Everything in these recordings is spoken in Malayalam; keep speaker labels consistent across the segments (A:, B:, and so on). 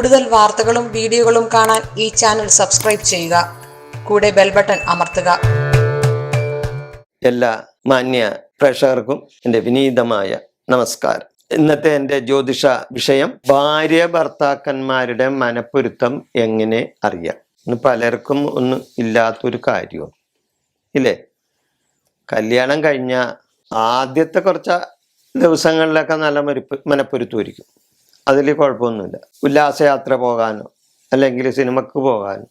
A: കൂടുതൽ വാർത്തകളും വീഡിയോകളും കാണാൻ ഈ ചാനൽ സബ്സ്ക്രൈബ് ചെയ്യുക. കൂടെ ബെൽ ബട്ടൺ അമർത്തുക.
B: എല്ലാ മാന്യ പ്രേക്ഷകർക്കും എന്റെ വിനീതമായ നമസ്കാരം. ഇന്നത്തെ എന്റെ ജ്യോതിഷ വിഷയം ഭാര്യ ഭർത്താക്കന്മാരുടെ മനപ്പൊരുത്തം എങ്ങനെ അറിയാം? ഇന്ന് പലർക്കും ഒന്നും ഇല്ലാത്തൊരു കാര്യവും ഇല്ലേ? കല്യാണം കഴിഞ്ഞ ആദ്യത്തെ കുറച്ച് ദിവസങ്ങളിലൊക്കെ നല്ല മരുപ്പ് മനപ്പൊരുത്തമായിരിക്കും അതിൽ കുഴപ്പമൊന്നുമില്ല. ഉല്ലാസയാത്ര പോകാനോ അല്ലെങ്കിൽ സിനിമക്ക് പോകാനോ.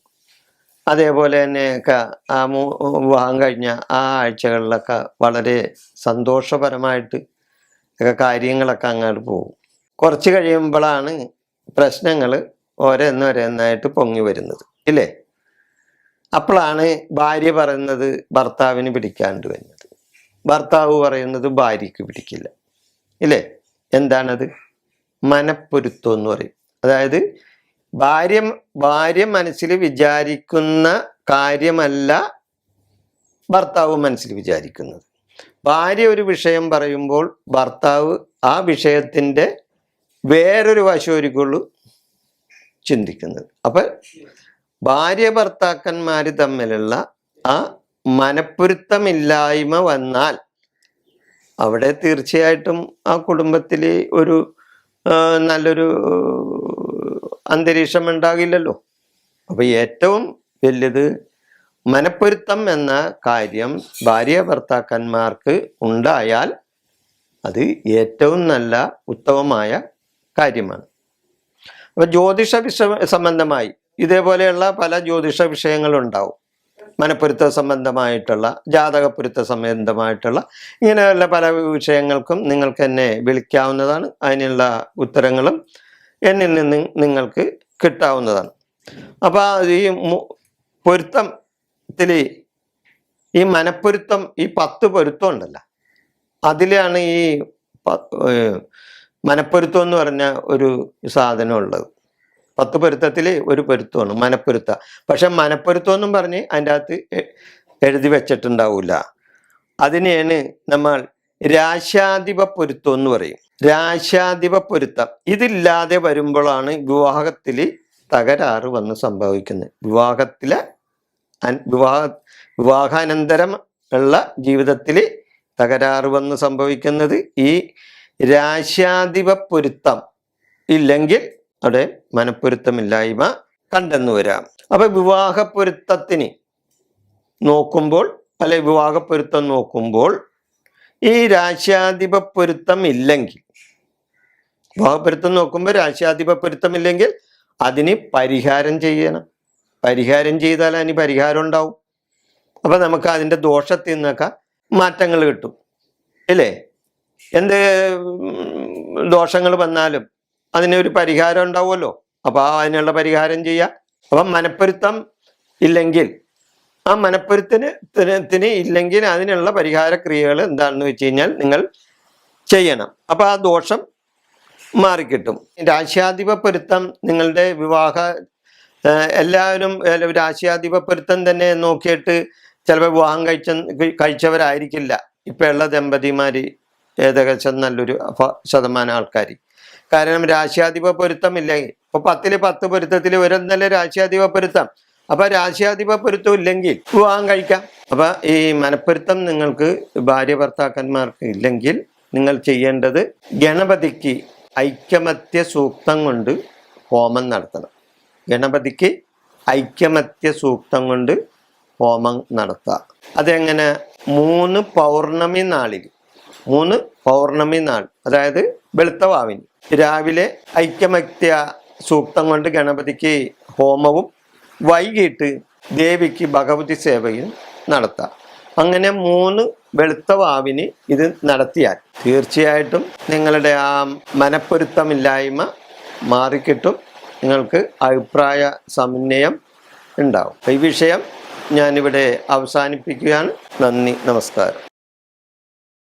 B: അതേപോലെ തന്നെയൊക്കെ ആ മൂ വിവാഹം കഴിഞ്ഞ ആ ആഴ്ചകളിലൊക്കെ വളരെ സന്തോഷപരമായിട്ട് ഒക്കെ കാര്യങ്ങളൊക്കെ അങ്ങോട്ട് പോകും. കുറച്ച് കഴിയുമ്പോഴാണ് പ്രശ്നങ്ങൾ ഓരോന്നോരോന്നായിട്ട് പൊങ്ങി വരുന്നത് ഇല്ലേ? അപ്പോഴാണ് ഭാര്യ പറയുന്നത് ഭർത്താവിന് പിടിക്കാണ്ട് വരുന്നത്. ഭർത്താവ് പറയുന്നത് ഭാര്യയ്ക്ക് പിടിക്കില്ല ഇല്ലേ? എന്താണത്? മനപ്പൊരുത്തം എന്ന് പറയും. അതായത് ഭാര്യ ഭാര്യ മനസ്സിൽ വിചാരിക്കുന്ന കാര്യമല്ല ഭർത്താവ് മനസ്സിൽ വിചാരിക്കുന്നത്. ഭാര്യ ഒരു വിഷയം പറയുമ്പോൾ ഭർത്താവ് ആ വിഷയത്തിന്റെ വേറൊരു വശമൊരുക്കുള്ളൂ ചിന്തിക്കുന്നത്. അപ്പം ഭാര്യ ഭർത്താക്കന്മാർ തമ്മിലുള്ള ആ മനപ്പൊരുത്തമില്ലായ്മ വന്നാൽ അവിടെ തീർച്ചയായിട്ടും ആ കുടുംബത്തിൽ ഒരു നല്ലൊരു അന്തരീക്ഷം ഉണ്ടാകില്ലല്ലോ. അപ്പൊ ഏറ്റവും വലിയത് മനപ്പൊരുത്തം എന്ന കാര്യം ഭാര്യ ഭർത്താക്കന്മാർക്ക് ഉണ്ടായാൽ അത് ഏറ്റവും നല്ല ഉത്തമമായ കാര്യമാണ്. അപ്പൊ ജ്യോതിഷ വിഷ സംബന്ധമായി ഇതേപോലെയുള്ള പല ജ്യോതിഷ വിഷയങ്ങളുണ്ടാവും. മനപ്പൊരുത്ത സംബന്ധമായിട്ടുള്ള ജാതകപ്പൊരുത്ത സംബന്ധമായിട്ടുള്ള ഇങ്ങനെയുള്ള പല വിഷയങ്ങൾക്കും നിങ്ങൾക്ക് എന്നെ വിളിക്കാവുന്നതാണ്. അതിനുള്ള ഉത്തരങ്ങളും എന്നിൽ നിന്ന് നിങ്ങൾക്ക് കിട്ടാവുന്നതാണ്. അപ്പോൾ ഈ പൊരുത്തത്തിൽ ഈ മനപ്പൊരുത്തം ഈ പത്ത് പൊരുത്തം ഉണ്ടല്ലോ. അതിലാണ് ഈ മനപ്പൊരുത്തം എന്ന് പറഞ്ഞ ഒരു സാധനം ഉള്ളത്. പത്ത് പൊരുത്തത്തിൽ ഒരു പൊരുത്തമാണ് മനപ്പൊരുത്ത. പക്ഷെ മനപ്പൊരുത്തം എന്നും പറഞ്ഞ് അതിന്റെ അകത്ത് എഴുതി വെച്ചിട്ടുണ്ടാവില്ല അതിനെയാണ് നമ്മൾ രാശാധിപ പൊരുത്തം എന്ന് പറയും. രാശാധിപ പൊരുത്തം. ഇതില്ലാതെ വരുമ്പോഴാണ് വിവാഹത്തിൽ തകരാറ് വന്ന് സംഭവിക്കുന്നത്. വിവാഹത്തിലെ വിവാഹ വിവാഹാനന്തരം ഉള്ള ജീവിതത്തിൽ തകരാറ് വന്ന് സംഭവിക്കുന്നത് ഈ രാശാധിപ പൊരുത്തം ഇല്ലെങ്കിൽ അവിടെ മനപ്പൊരുത്തമില്ലായ്മ കണ്ടെന്നു വരാം. അപ്പൊ വിവാഹ പൊരുത്തത്തിന് നോക്കുമ്പോൾ അല്ലെ വിവാഹ പൊരുത്തം നോക്കുമ്പോൾ ഈ രാശ്യാധിപ പൊരുത്തം ഇല്ലെങ്കിൽ വിവാഹപ്പൊരുത്തം നോക്കുമ്പോൾ രാശ്യാധിപ പൊരുത്തം ഇല്ലെങ്കിൽ അതിന് പരിഹാരം ചെയ്യണം. പരിഹാരം ചെയ്താൽ അതിന് പരിഹാരം ഉണ്ടാവും. അപ്പൊ നമുക്ക് അതിന്റെ ദോഷത്തിൽ നിന്നൊക്കെ മാറ്റങ്ങൾ കിട്ടും. ഇല്ലേ? എന്ത് ദോഷങ്ങൾ വന്നാലും അതിനൊരു പരിഹാരം ഉണ്ടാവുമല്ലോ. അപ്പൊ ആ അതിനുള്ള പരിഹാരം ചെയ്യാം. അപ്പം മനപ്പൊരുത്തം ഇല്ലെങ്കിൽ ആ മനപ്പൊരുത്തിന് ത്തിന്- ത്തിന് ഇല്ലെങ്കിൽ അതിനുള്ള പരിഹാര ക്രിയകൾ എന്താണെന്ന് വെച്ച് കഴിഞ്ഞാൽ നിങ്ങൾ ചെയ്യണം. അപ്പൊ ആ ദോഷം മാറിക്കിട്ടും. രാശ്യാധിപ പൊരുത്തം നിങ്ങളുടെ വിവാഹ എല്ലാവരും രാശ്യാധിപ പൊരുത്തം തന്നെ നോക്കിയിട്ട് ചിലപ്പോൾ വിവാഹം കഴിച്ച കഴിച്ചവരായിരിക്കില്ല. ഇപ്പൊ ഉള്ള ദമ്പതിമാര് ഏകദേശം നല്ലൊരു ശതമാനം ആൾക്കാർ കാരണം രാശ്യാധിപ പൊരുത്തം ഇല്ലെങ്കിൽ ഇപ്പൊ പത്തിൽ പത്ത് പൊരുത്തത്തിൽ ഒരെന്നല്ല രാശ്യാധിപ പൊരുത്തം. അപ്പൊ രാശ്യാധിപ പൊരുത്തം ഇല്ലെങ്കിൽ വിവാഹം കഴിക്കാം. അപ്പൊ ഈ മനപ്പൊരുത്തം നിങ്ങൾക്ക് ഭാര്യ ഭർത്താക്കന്മാർക്ക് ഇല്ലെങ്കിൽ നിങ്ങൾ ചെയ്യേണ്ടത് ഗണപതിക്ക് ഐക്യമത്യ സൂക്തം കൊണ്ട് ഹോമം നടത്തണം. ഗണപതിക്ക് ഐക്യമത്യ സൂക്തം കൊണ്ട് ഹോമം നടത്തുക. അതെങ്ങനെ? മൂന്ന് പൗർണമി നാളിൽ മൂന്ന് പൗർണമി നാൾ. അതായത് വെളുത്തവാവിന് രാവിലെ ഐക്യമത്യ സൂക്തം കൊണ്ട് ഗണപതിക്ക് ഹോമവും വൈകിട്ട് ദേവിക്ക് ഭഗവതി സേവയും നടത്താം. അങ്ങനെ മൂന്ന് വെളുത്ത വാവിന് ഇത് നടത്തിയാൽ തീർച്ചയായിട്ടും നിങ്ങളുടെ ആ മനപ്പൊരുത്തമില്ലായ്മ മാറിക്കിട്ടും. നിങ്ങൾക്ക് അഭിപ്രായ സമന്വയം ഉണ്ടാവും. ഈ വിഷയം ഞാനിവിടെ അവസാനിപ്പിക്കുകയാണ്. നന്ദി നമസ്കാരം.